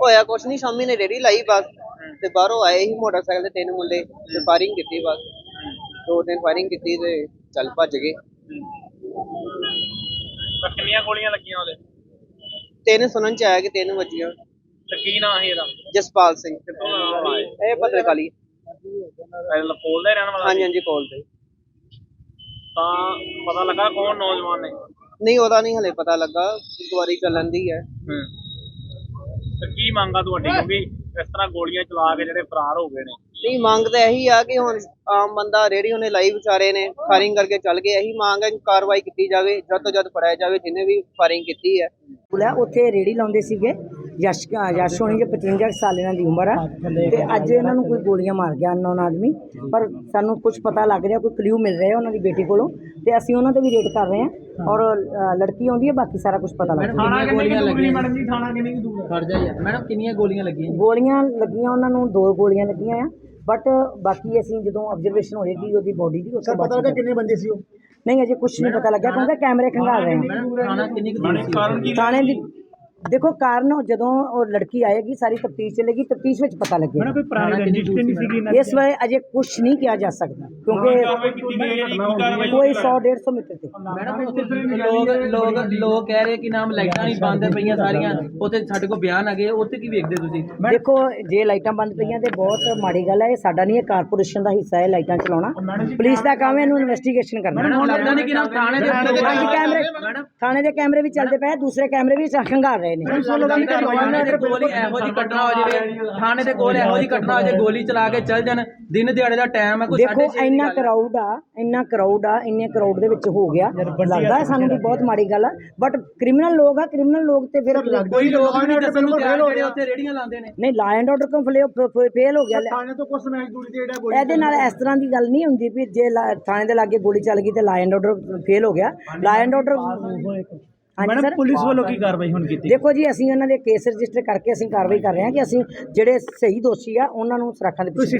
ਹੋਇਆ ਕੁਛ ਨਹੀਂ ਸ਼ਾਮੀ ਨੇ ਰੇੜੀ ਲਾਈ ਬਸ ਤੇ ਬਾਹਰੋਂ ਆਏ ਹੀ ਮੋਟਰਸਾਈਕਲ ਦੇ ਤਿੰਨ ਮੁੰਡੇ ਤੇ ਫਾਇਰਿੰਗ ਕੀਤੀ ਬਸ। ਦੋ ਤਿੰਨ ਫਾਇਰਿੰਗ ਕੀਤੀ ਤੇ ਚੱਲ ਭੱਜ ਗਏ। ਕਿੰਨੀਆਂ ਗੋਲੀਆਂ ਲੱਗੀਆਂ ਉਹਦੇ? ਤਿੰਨ ਸੁਣਨ ਚ ਆਇਆ ਕਿ ਤਿੰਨ ਵੱਜੀਆਂ। ਕੀ ਨਾਂ ਜਸਪਾਲ ਸਿੰਘ। ਕਿੱਥੋਂ ਦਾ ਆਉਣਾ ਹੈ ਇਹ? ਕੋਲ ਦਾ ਰਹਿਣ ਵਾਲਾ ਹਾਂਜੀ ਹਾਂਜੀ ਕੋਲ ਤੇ ਤਾਂ ਪਤਾ ਲੱਗਾ ਕੌਣ ਨੌਜਵਾਨ ਨੇ? ਨਹੀਂ ਉਹਦਾ ਨਹੀਂ ਹਲੇ ਪਤਾ ਲੱਗਾ। ਇਨਕੁਆਰੀ ਚੱਲਣ ਦੀ ਹੈ। ਹੂੰ। ਕੀ ਮੰਗਾ ਤੁਹਾਡੀ? ਕਿਉਂਕਿ ਇਸ ਤਰ੍ਹਾਂ ਗੋਲੀਆਂ ਚਲਾ ਕੇ ਜਿਹੜੇ ਫਰਾਰ ਹੋ ਗਏ ਨੇ। ਨਹੀਂ ਮੰਗ ਤਾਂ ਇਹੀ ਆ ਕਿ ਹੁਣ ਆਮ ਬੰਦਾ ਰੇੜੀ ਉਹਨੇ ਲਾਈ ਵਿਚਾਰੇ ਨੇ ਫਾਇਰਿੰਗ ਕਰਕੇ ਚੱਲ ਗਏ। ਇਹੀ ਮੰਗ ਹੈ ਕਿ ਕਾਰਵਾਈ ਕੀਤੀ ਜਾਵੇ ਜਦ ਤੋਂ ਜਦ ਫੜਿਆ ਜਾਵੇ ਜਿਹਨੇ ਵੀ ਫਾਇਰਿੰਗ ਕੀਤੀ ਹੈ। ਸਕੂਲ ਉੱਥੇ ਰੇੜੀ ਲਾਉਂਦੇ ਸੀਗੇ। ਯਸ਼ ਯਸ਼ ਹੋਣੀ ਜੇ 55 ਕੁ ਸਾਲ ਇਹਨਾਂ ਦੀ ਉਮਰ ਆ। ਤੇ ਅੱਜ ਇਹਨਾਂ ਨੂੰ ਕੋਈ ਗੋਲੀਆਂ ਮਾਰ ਗਿਆ ਅਨਨੋਨ ਆਦਮੀ। ਪਰ ਸਾਨੂੰ ਕੁਝ ਪਤਾ ਲੱਗ ਰਿਹਾ ਕੋਈ ਕਲੂ ਮਿਲ ਰਿਹਾ ਉਹਨਾਂ ਦੀ ਬੇਟੀ ਕੋਲੋਂ। ਤੇ ਅਸੀਂ ਉਹਨਾਂ ਤੇ ਵੀ ਰੇਡ ਕਰ ਰਹੇ ਹਾਂ। ਔਰ ਅ, ਲੜਕੀ ਆਉਂਦੀ ਹੈ ਬਾਕੀ ਸਾਰਾ ਕੁਝ ਪਤਾ ਲੱਗ ਰਿਹਾ ਕਿੰਨੀਆਂ ਗੋਲੀਆਂ ਲੱਗੀਆਂ ਮੈਡਮ ਜੀ? ਥਾਣਾ ਕਿੰਨੀ ਕੁ ਦੂਰ ਖੜ ਜਾ ਯਾਰ ਮੈਡਮ ਕਿੰਨੀਆਂ ਗੋਲੀਆਂ ਲੱਗੀਆਂ? ਗੋਲੀਆਂ ਲੱਗੀਆਂ ਉਹਨਾਂ ਨੂੰ ਦੋ ਗੋਲੀਆਂ ਲੱਗੀਆਂ ਆ। ਬਟ ਬਾਕੀ ਅਸੀਂ ਜਦੋਂ ਆਬਜ਼ਰਵੇਸ਼ਨ ਹੋਏਗੀ ਉਹਦੀ ਬੋਡੀ ਦੀ ਉਸ ਤੋਂ ਬਾਅਦ ਪਤਾ ਕਿੰਨੇ ਬੰਦੇ ਸੀ ਉਹ? ਨਹੀਂ ਅਜੇ ਕੁਝ ਨਹੀਂ ਪਤਾ ਲੱਗਾ ਕਿਉਂਕਿ ਕੈਮਰੇ ਖੰਗਾਲ ਰਹੇ ਹਾਂ ਮੈਡਮ ਥਾਣਾ ਕਿੰਨੀ ਕੁ ਦੂਰ ਸੀ ਥਾਣੇ ਦੀ ਦੇਖੋ ਕਾਰਨ ਜਦੋਂ ਉਹ ਲੜਕੀ ਆਏਗੀ ਸਾਰੀ ਤਫਤੀਸ਼ ਚੱਲੇਗੀ ਤਫਤੀਸ਼ ਵਿੱਚ ਪਤਾ ਲੱਗੇਗਾ। ਕੋਈ ਪੁਰਾਣੀ ਰੰਜਿਸ਼ ਨਹੀਂ ਸੀਗੀ ਇਸ ਵੇਲੇ ਅਜੇ ਕੁਝ ਨਹੀਂ ਕਿਹਾ ਜਾ ਸਕਦਾ ਕਿਉਂਕਿ ਕੋਈ 100 150 ਮੀਟਰ ਤੇ। ਮੈਡਮ ਉੱਥੇ ਲੋਕ ਲੋਕ ਲੋਕ ਕਹਿ ਰਹੇ ਕਿ ਨਾਮ ਲਾਈਟਾਂ ਨਹੀਂ ਬੰਦ ਪਈਆਂ ਸਾਰੀਆਂ ਉੱਥੇ ਸਾਡੇ ਕੋਲ ਬਿਆਨ ਆ ਗਏ ਉੱਥੇ ਕੀ ਵੇਖਦੇ ਤੁਸੀਂ? ਦੇਖੋ ਜੇ ਲਾਈਟਾਂ ਬੰਦ ਪਈਆਂ ਤੇ ਬਹੁਤ ਮਾੜੀ ਗੱਲ ਹੈ ਇਹ ਸਾਡਾ ਨਹੀਂ ਇਹ ਕਾਰਪੋਰੇਸ਼ਨ ਦਾ ਹਿੱਸਾ ਹੈ ਲਾਈਟਾਂ ਚਲਾਉਣਾ। ਪੁਲਿਸ ਦਾ ਕੰਮ ਹੈ ਇਹਨੂੰ ਇਨਵੈਸਟੀਗੇਸ਼ਨ ਕਰਨਾ। ਮੈਡਮ ਲੱਗਦਾ ਨਹੀਂ ਕਿ ਨਾਮ ਥਾਣੇ ਦੇ ਕੈਮਰੇ ਥਾਣੇ ਦੇ ਕੈਮਰੇ ਵੀ ਚੱਲਦੇ ਪਏ ਦੂਸਰੇ ਕੈਮਰੇ ਵੀ ਖੰਗਾਰ ਰਹੇ ਨੇ। ਥਾਣੇ ਦੇ ਕੋਲ ਹੀ ਇਹੋ ਜੀ ਘਟਨਾ ਹੋ ਜਾਵੇ ਥਾਣੇ ਦੇ ਕੋਲ ਇਹੋ ਜੀ ਘਟਨਾ ਹੋ ਜਾਵੇ ਗੋਲੀ ਚਲਾ ਕੇ ਚੱਲ ਜਾਣ ਦਿਨ ਦਿਹਾੜੇ ਦਾ ਟਾਈਮ ਹੈ ਕੋਈ ਦੇਖੋ ਇੰਨਾ ਹੈ। ਕਰਾਊਡ ਆ ਇੰਨਾ ਕਰਾਊਡ ਆ ਇੰਨੇ ਕਰਾਊਡ ਦੇ ਵਿੱਚ ਹੋ ਗਿਆ। ਲੱਗਦਾ ਹੈ ਸਾਨੂੰ ਵੀ ਬਹੁਤ ਮਾੜੀ ਗੱਲ ਆ ਬਟ ਕ੍ਰਿਮੀਨਲ ਲੋਕ ਆ ਕ੍ਰਿਮੀਨਲ ਲੋਕ ਤੇ ਫਿਰ ਕੋਈ ਲੋਕ ਨਹੀਂ ਦੱਸਣ ਨੂੰ ਤਿਆਰ ਜਿਹੜੇ ਉੱਥੇ ਰੇੜੀਆਂ ਲਾਉਂਦੇ ਨੇ। ਨਹੀਂ ਲਾ ਐਂਡ ਆਰਡਰ ਕੰਪਲੇ ਫੇਲ ਹੋ ਗਿਆ ਥਾਣੇ ਤੋਂ ਕੁਝ ਸਮੈਕ ਦੂਰੀ ਤੇ ਜਿਹੜਾ ਇਹਦੇ ਨਾਲ ਇਸ ਤਰ੍ਹਾਂ ਦੀ ਗੱਲ ਨਹੀਂ ਹੁੰਦੀ ਵੀ ਜੇ ਥਾਣੇ ਦੇ ਲਾਗੇ ਗੋਲੀ ਚੱਲ ਗਈ ਤੇ ਲਾ ਐਂਡ ਆਰਡਰ ਫੇਲ ਹੋ ਗਿਆ। ਲਾ ਐਂਡ ਆਰਡਰ ਹਾਂਜੀ ਸਰ। ਪੁਲਿਸ ਵੱਲੋਂ ਕੀ ਕਾਰਵਾਈ ਹੁਣ ਕੀਤੀ? ਦੇਖੋ ਜੀ ਅਸੀਂ ਉਹਨਾਂ ਦੇ ਕੇਸ ਰਜਿਸਟਰ ਕਰਕੇ ਅਸੀਂ ਕਾਰਵਾਈ ਕਰ ਰਹੇ ਹਾਂ ਕਿ ਅਸੀਂ ਜਿਹੜੇ ਸਹੀ ਦੋਸ਼ੀ ਆ ਉਹਨਾਂ ਨੂੰ ਸਰਾਖਾਂ ਦੇ ਪਿੱਛੇ